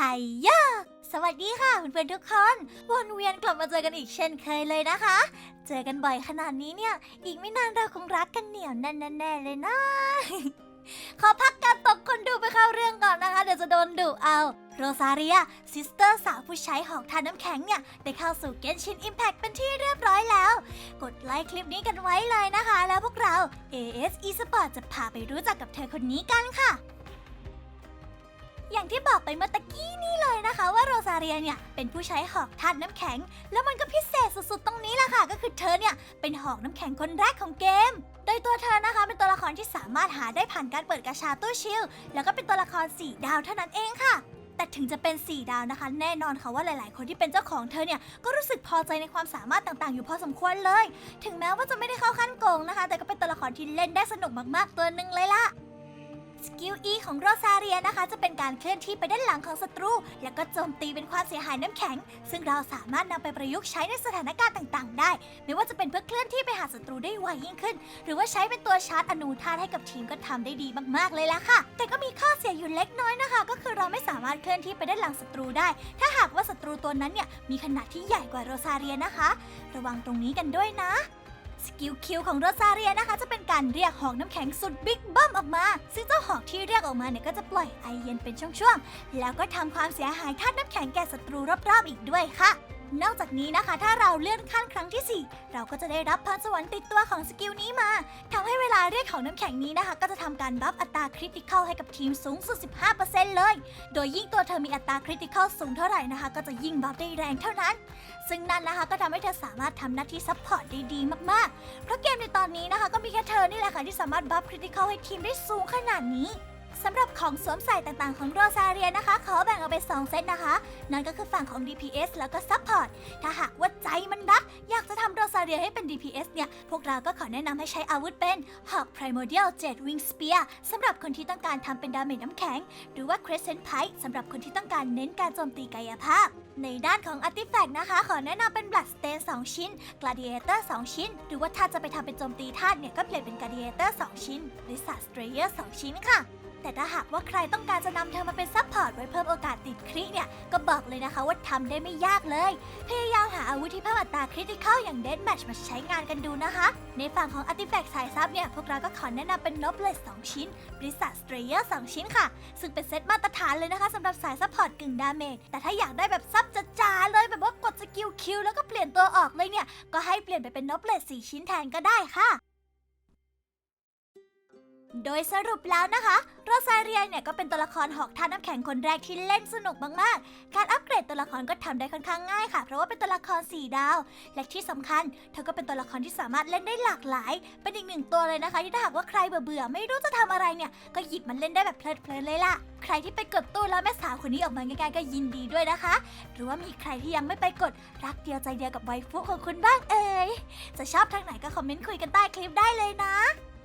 ไฮย่าสวัสดีค่ะเพื่อนๆทุกคน วนเวียนกลับมาเจอกันอีกเช่นเคยเลยนะคะ เจอกันบ่อยขนาดนี้เนี่ย อีกไม่นานเราคงรักกันเหนียวแน่นๆเลยนะ ขอพักการตกคนดูไปเข้าเรื่องก่อนนะคะ เดี๋ยวจะโดนดุเอา โรซาเรียซิสเตอร์สาวผู้ใช้หอกทานน้ำแข็งเนี่ย ได้เข้าสู่เกนชินอิมแพ t เป็นที่เรียบร้อยแล้ว กดไลค์คลิปนี้กันไว้เลยนะคะ แล้วพวกเรา AS Esport จะพาไปรู้จักกับเธอคนนี้กันค่ะ อย่างที่บอกไปเมื่อตะกี้นี่เลยนะคะ ว่าโรซาเรียเนี่ยเป็นผู้ใช้หอกธาตุน้ำแข็ง แล้วมันก็พิเศษสุดๆตรงนี้แหละค่ะ ก็คือเธอเนี่ยเป็นหอกน้ำแข็งคนแรกของเกม โดยตัวเธอนะคะ เป็นตัวละครที่สามารถหาได้ผ่านการเปิดกาชาตู้ชิลแล้วก็เป็นตัวละคร4ดาวเท่านั้นเองค่ะ แต่ถึงจะเป็น 4 ดาวนะคะ แน่นอนค่ะว่าหลาย ๆ คนที่เป็นเจ้าของเธอเนี่ยก็รู้สึกพอใจในความสามารถต่าง ๆ อยู่พอสมควรเลย ถึงแม้ว่าจะไม่ได้เข้าขั้นโกงนะคะ แต่ก็เป็นตัวละครที่เล่นได้สนุกมาก ๆ ตัวหนึ่งเลยล่ะ สกิล E ของโรซาเรียนะคะ จะเป็นการเคลื่อนที่ไปด้านหลังของศัตรู แล้วก็โจมตีเป็นความเสียหายน้ำแข็ง ซึ่งเราสามารถนำไปประยุกต์ใช้ในสถานการณ์ต่างๆ ได้ ไม่ว่าจะเป็นเพื่อเคลื่อนที่ไปหาศัตรูได้ไวยิ่งขึ้น หรือว่าใช้เป็นตัวชาร์จอนูธาตุให้กับทีมก็ทำได้ดีมากๆเลยล่ะค่ะ แต่ก็มีข้อเสียอยู่เล็กน้อยนะคะ ก็คือเราไม่สามารถเคลื่อนที่ไปด้านหลังศัตรูได้ ถ้าหากว่าศัตรูตัวนั้นเนี่ยมีขนาดที่ใหญ่กว่าโรซาเรียนะคะ ระวังตรงนี้กันด้วยนะ สกิลคิวของโรซาเรียนะคะ จะเป็นการเรียกหอกน้ำแข็งสุดบิ๊กบัมออกมา ซึ่งเจ้าหอกที่เรียกออกมาเนี่ยก็จะปล่อยไอเย็นเป็นช่วงๆ แล้วก็ทำความเสียหายธาตุน้ำแข็งแก่ศัตรูรอบๆอีกด้วยค่ะ นอกจากนี้นะคะ ถ้าเราเลื่อนขั้นครั้งที่ 4 เราก็จะได้รับพรสวรรค์ติดตัวของสกิลนี้มาทำให้เวลาเรียกของน้ำแข็งนี้นะคะ ก็จะทำการบัฟอัตราคริติคอลให้กับทีมสูงสุด 15%เลย โดยยิ่งตัวเธอมีอัตราคริติคอลสูงเท่าไหร่นะคะ ก็จะยิ่งบัฟได้แรงเท่านั้น ซึ่งนั่นนะคะก็ทำให้เธอสามารถทำหน้าที่ซัพพอร์ตได้ดีมากๆ เพราะเกมในตอนนี้นะคะ ก็มีแค่เธอนี่แหละค่ะที่สามารถบัฟคริติคอลให้ทีมได้สูงขนาดนี้ สำหรับของสวมใส่ต่างๆ ของโรซาเรียนะคะ ขอแบ่งออกเป็น2เซตนะคะ นั่นก็คือฝั่งของ DPS แล้วก็ซัพพอร์ตถ้าหากว่าใจมันรัก อยากจะทำโรซาเรียให้เป็น DPS เนี่ย พวกเราก็ขอแนะนำให้ใช้อาวุธเป็น Hawk Primordial Jet Wing Spear สำหรับคนที่ต้องการทำเป็นดาเมจน้ำแข็ง หรือว่า Crescent Pike สำหรับคนที่ต้องการเน้นการโจมตีกายภาพ ในด้านของ Artifact นะคะ ขอแนะนำเป็น Bloodstain 2ชิ้น Gladiator 2ชิ้น หรือว่าถ้าจะไปทำเป็นโจมตีธาตุเนี่ย ก็เปลี่ยนเป็น Gladiator 2ชิ้น หรือ Strayer 2ชิ้นค่ะ แต่ถ้าหากว่าใครต้องการจะนำเธอมาเป็นซัพพอร์ตไว้เพิ่มโอกาสติดคริเนี่ย ก็บอกเลยนะคะว่าทำได้ไม่ยากเลย พยายามหาอาวุธที่เพิ่มอัตราคริติคอลอย่างเดนแมชมาใช้งานกันดูนะคะ ในฝั่งของ Artifact สายซับเนี่ย พวกเราก็ขอแนะนำเป็น Noblesse 2ชิ้นบริษัท Strayer 2ชิ้นค่ะ ซึ่งเป็นเซตมาตรฐานเลยนะคะสำหรับสายซัพพอร์ตกึ่งดาเมจแต่ถ้าอยากได้แบบซับจ๋าๆเลยแบบว่ากดสกิลคิวแล้วก็เปลี่ยนตัวออกเลยเนี่ย ก็ให้เปลี่ยนไปเป็นน็อปลิตสีชิ้นแทนก็ได้ค่ะ โดยสรุปแล้วนะคะ โรซาเรียเนี่ยก็เป็นตัวละครหอกท่าน้ำแข็งคนแรกที่เล่นสนุกมากๆ การอัปเกรดตัวละครก็ทำได้ค่อนข้างง่ายค่ะ เพราะว่าเป็นตัวละคร 4 ดาว และที่สำคัญ เธอก็เป็นตัวละครที่สามารถเล่นได้หลากหลาย เป็นอีกหนึ่งตัวเลยนะคะ ที่ถ้าหากว่าใครเบื่อๆไม่รู้จะทำอะไรเนี่ย ก็หยิบมันเล่นได้แบบเพลินๆเลยล่ะ ใครที่ไปกดตู้แล้วแม่สาวคนนี้ออกมาง่ายๆก็ยินดีด้วยนะคะ หรือว่ามีใครที่ยังไม่ไปกดรักเดียวใจเดียวกับไวฟุของคุณบ้างเอ่ย จะชอบทางไหนก็คอมเมนต์คุยกันใต้คลิปได้เลยนะ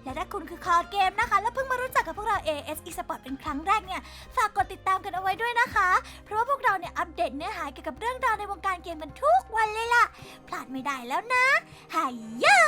และถ้าคุณคือคอเกมนะคะ และเพิ่งมารู้จักกับพวกเรา AS Esport เป็นครั้งแรกเนี่ย ฝากกดติดตามกันเอาไว้ด้วยนะคะ เพราะว่าพวกเราเนี่ยอัปเดตเนื้อหาเกี่ยวกับเรื่องราวในวงการเกมกันทุกวันเลยล่ะ พลาดไม่ได้แล้วนะหายยา